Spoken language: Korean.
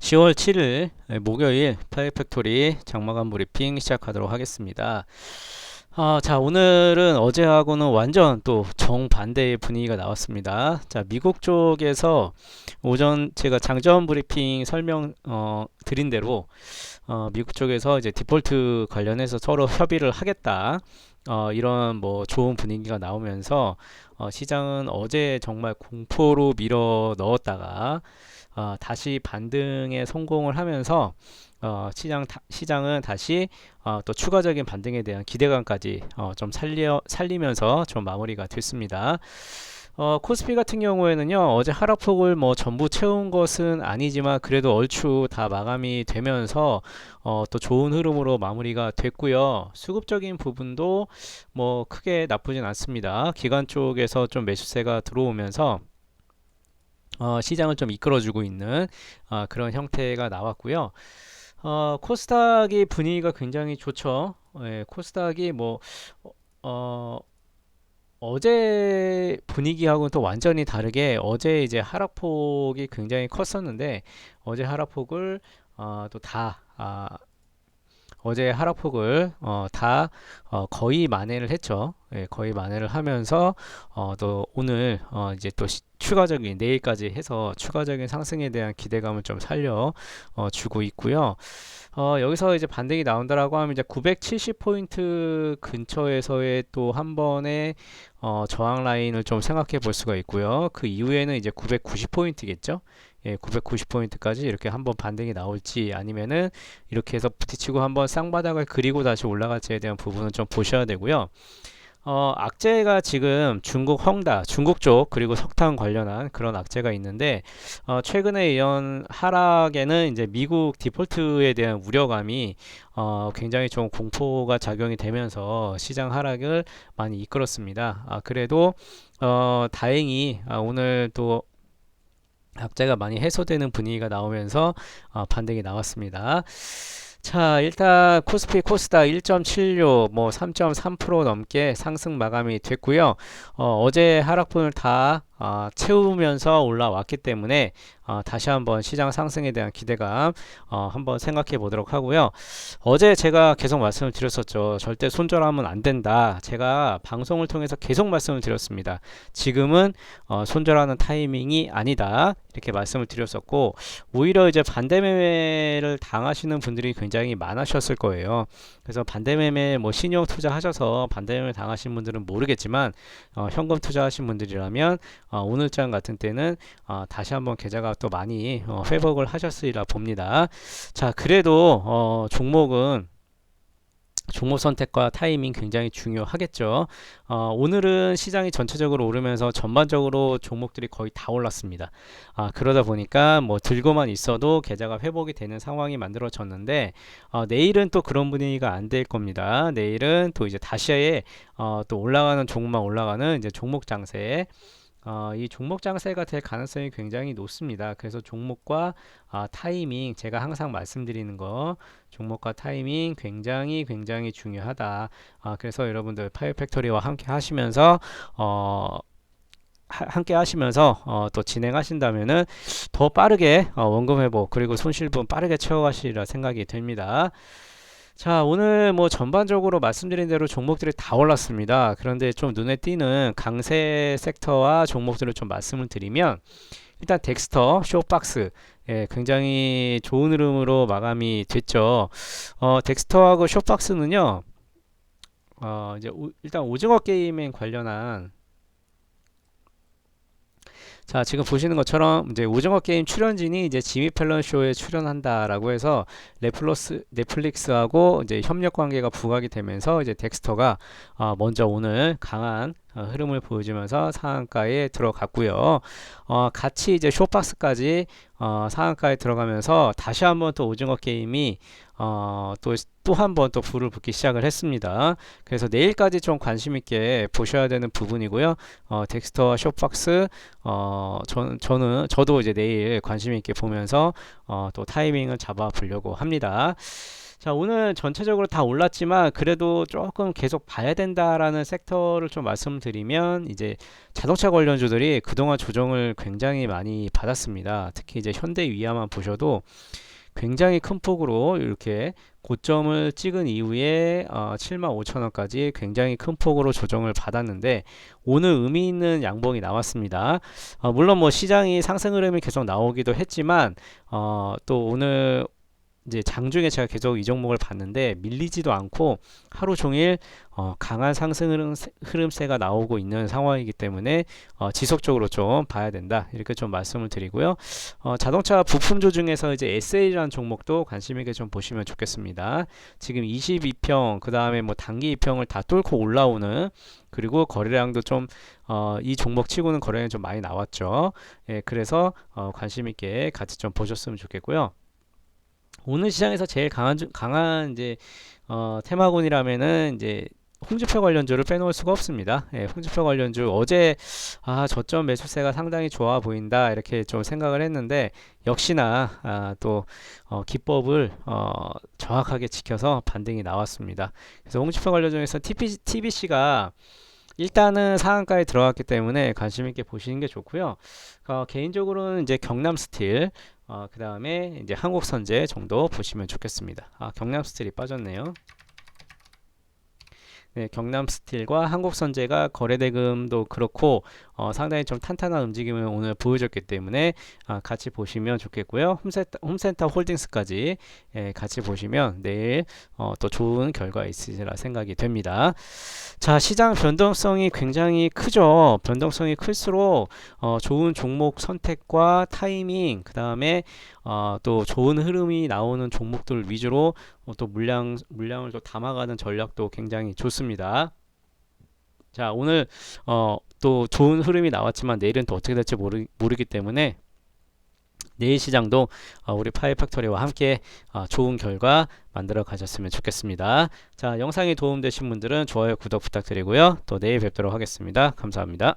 10월 7일 목요일 파이팩토리 장마감 브리핑 시작하도록 하겠습니다. 아, 자, 오늘은 어제하고는 완전 또 정반대의 분위기가 나왔습니다. 자, 미국 쪽에서 오전 제가 장전 브리핑 설명 어, 드린 대로 어, 미국 쪽에서 이제 디폴트 관련해서 서로 협의를 하겠다. 어, 이런 뭐 좋은 분위기가 나오면서 어, 시장은 어제 정말 공포로 밀어 넣었다가 어, 다시 반등에 성공을 하면서 어, 시장 다, 시장은 다시 어, 또 추가적인 반등에 대한 기대감까지 어, 좀 살려 살리면서 좀 마무리가 됐습니다. 어, 코스피 같은 경우에는요, 어제 하락폭을 뭐 전부 채운 것은 아니지만 그래도 얼추 다 마감이 되면서 어, 또 좋은 흐름으로 마무리가 됐고요. 수급적인 부분도 뭐 크게 나쁘진 않습니다. 기관 쪽에서 좀 매수세가 들어오면서 어, 시장을 좀 이끌어주고 있는 어, 그런 형태가 나왔고요. 어, 코스닥이 분위기가 굉장히 좋죠. 예, 코스닥이 뭐 어, 어제 분위기하고는 또 완전히 다르게 어제 이제 하락폭이 굉장히 컸었는데 어제 하락폭을 어, 또다 아, 어제 하락폭을 어, 다 어, 거의 만회를 했죠. 예, 거의 만회를 하면서 어, 또 오늘 어, 이제 또 시, 추가적인 내일까지 해서 추가적인 상승에 대한 기대감을 좀 살려 어, 주고 있고요. 어, 여기서 이제 반등이 나온다라고 하면 이제 970포인트 근처에서의 또 한 번의 어, 저항 라인을 좀 생각해 볼 수가 있고요. 그 이후에는 이제 990포인트겠죠. 예, 990포인트까지 이렇게 한번 반등이 나올지 아니면은 이렇게 해서 부딪히고 한번 쌍바닥을 그리고 다시 올라갈지에 대한 부분은 좀 보셔야 되고요. 어, 악재가 지금 중국 헝다, 중국 쪽 그리고 석탄 관련한 그런 악재가 있는데 어, 최근에 이런 하락에는 이제 미국 디폴트에 대한 우려감이 어, 굉장히 좀 공포가 작용이 되면서 시장 하락을 많이 이끌었습니다. 아, 그래도 어, 다행히 아, 오늘 또 악재가 많이 해소되는 분위기가 나오면서 어, 반등이 나왔습니다. 자, 일단 코스피 코스닥 1.76, 뭐 3.3% 넘게 상승 마감이 됐고요. 어, 제 하락분을 다 어, 채우면서 올라왔기 때문에 어, 다시 한번 시장 상승에 대한 기대감 어, 한번 생각해 보도록 하고요. 어제 제가 계속 말씀을 드렸었죠. 절대 손절하면 안 된다. 제가 방송을 통해서 계속 말씀을 드렸습니다. 지금은 어, 손절하는 타이밍이 아니다. 이렇게 말씀을 드렸었고 오히려 이제 반대 매매를 당하시는 분들이 굉장히 많으셨을 거예요. 그래서 반대 매매 뭐 신용 투자하셔서 반대 매매 당하신 분들은 모르겠지만 어, 현금 투자하신 분들이라면 어, 오늘장 같은 때는 어, 다시 한번 계좌가 또 많이 어, 회복을 하셨으리라 봅니다. 자, 그래도 어, 종목은 종목 선택과 타이밍 굉장히 중요하겠죠. 어, 오늘은 시장이 전체적으로 오르면서 전반적으로 종목들이 거의 다 올랐습니다. 아, 그러다 보니까 뭐 들고만 있어도 계좌가 회복이 되는 상황이 만들어졌는데 어, 내일은 또 그런 분위기가 안 될 겁니다. 내일은 또 이제 다시에 어, 또 올라가는 종목만 올라가는 이제 종목 장세 어, 이 종목 장세가 될 가능성이 굉장히 높습니다. 그래서 종목과 어, 타이밍 제가 항상 말씀드리는 거 종목과 타이밍 굉장히 굉장히 중요하다. 어, 그래서 여러분들 파이팩토리와 함께 하시면서 어, 함께 하시면서 어, 또 진행하신다면은 더 빠르게 어, 원금 회복 그리고 손실분 빠르게 채워가시리라 생각이 됩니다. 자, 오늘 뭐 전반적으로 말씀드린 대로 종목들이 다 올랐습니다. 그런데 좀 눈에 띄는 강세 섹터와 종목들을 좀 말씀을 드리면 일단 덱스터, 쇼박스 예, 굉장히 좋은 흐름으로 마감이 됐죠. 어, 덱스터하고 쇼박스는요. 어, 이제 오, 일단 오징어 게임에 관련한 자, 지금 보시는 것처럼 이제 오징어 게임 출연진이 이제 지미 펠런 쇼에 출연한다라고 해서 넷플러스 넷플릭스하고 이제 협력 관계가 부각이 되면서 이제 덱스터가 어, 먼저 오늘 강한 어, 흐름을 보여주면서 상한가에 들어갔고요. 어, 같이 이제 쇼박스까지 어, 상한가에 들어가면서 다시 한번 또 오징어 게임이 어, 또또 한 번 또 불을 붙기 시작을 했습니다. 그래서 내일까지 좀 관심 있게 보셔야 되는 부분이고요. 어, 덱스터와 쇼박스 어, 저, 저는 저도 이제 내일 관심 있게 보면서 어, 또 타이밍을 잡아 보려고 합니다. 자, 오늘 전체적으로 다 올랐지만 그래도 조금 계속 봐야 된다라는 섹터를 좀 말씀드리면 이제 자동차 관련주들이 그동안 조정을 굉장히 많이 받았습니다. 특히 이제 현대 위아만 보셔도 굉장히 큰 폭으로 이렇게 고점을 찍은 이후에 어, 75,000원까지 굉장히 큰 폭으로 조정을 받았는데 오늘 의미 있는 양봉이 나왔습니다. 어, 물론 뭐 시장이 상승 흐름이 계속 나오기도 했지만 어, 또 오늘 이제 장중에 제가 계속 이 종목을 봤는데 밀리지도 않고 하루 종일 어, 강한 상승 흐름, 흐름세가 나오고 있는 상황이기 때문에 어, 지속적으로 좀 봐야 된다 이렇게 좀 말씀을 드리고요. 어, 자동차 부품조 중에서 이제 SA라는 종목도 관심 있게 좀 보시면 좋겠습니다. 지금 22평 그 다음에 뭐 단기 2평을 다 뚫고 올라오는 그리고 거래량도 좀 어, 이 종목 치고는 거래량이 좀 많이 나왔죠. 예, 그래서 어, 관심 있게 같이 좀 보셨으면 좋겠고요. 오늘 시장에서 제일 강한 주- 강한 이제 어, 테마군이라면은 이제 홍지표 관련주를 빼놓을 수가 없습니다. 예, 홍지표 관련주 어제 아 저점 매수세가 상당히 좋아 보인다 이렇게 좀 생각을 했는데 역시나 아, 또 어, 기법을 어, 정확하게 지켜서 반등이 나왔습니다. 그래서 홍지표 관련주에서 TP, TBC가 일단은 상한가에 들어갔기 때문에 관심 있게 보시는 게 좋고요. 어, 개인적으로는 이제 경남 스틸 어, 그 다음에 이제 한국 선제 정도 보시면 좋겠습니다. 아, 경남 스틸이 빠졌네요. 네, 경남 스틸과 한국 선제가 거래 대금도 그렇고 어, 상당히 좀 탄탄한 움직임을 오늘 보여줬기 때문에 아, 같이 보시면 좋겠고요. 홈센터, 홈센터 홀딩스까지 예, 같이 보시면 내일 어, 또 좋은 결과 있으리라 생각이 됩니다. 자, 시장 변동성이 굉장히 크죠. 변동성이 클수록 어, 좋은 종목 선택과 타이밍, 그 다음에 어, 또 좋은 흐름이 나오는 종목들 위주로 어, 또 물량 물량을 또 담아가는 전략도 굉장히 좋습니다. 자, 오늘 어, 또 좋은 흐름이 나왔지만 내일은 또 어떻게 될지 모르, 모르기 때문에 내일 시장도 어, 우리 파이 팩토리와 함께 어, 좋은 결과 만들어 가셨으면 좋겠습니다. 자, 영상이 도움되신 분들은 좋아요, 구독 부탁드리고요. 또 내일 뵙도록 하겠습니다. 감사합니다.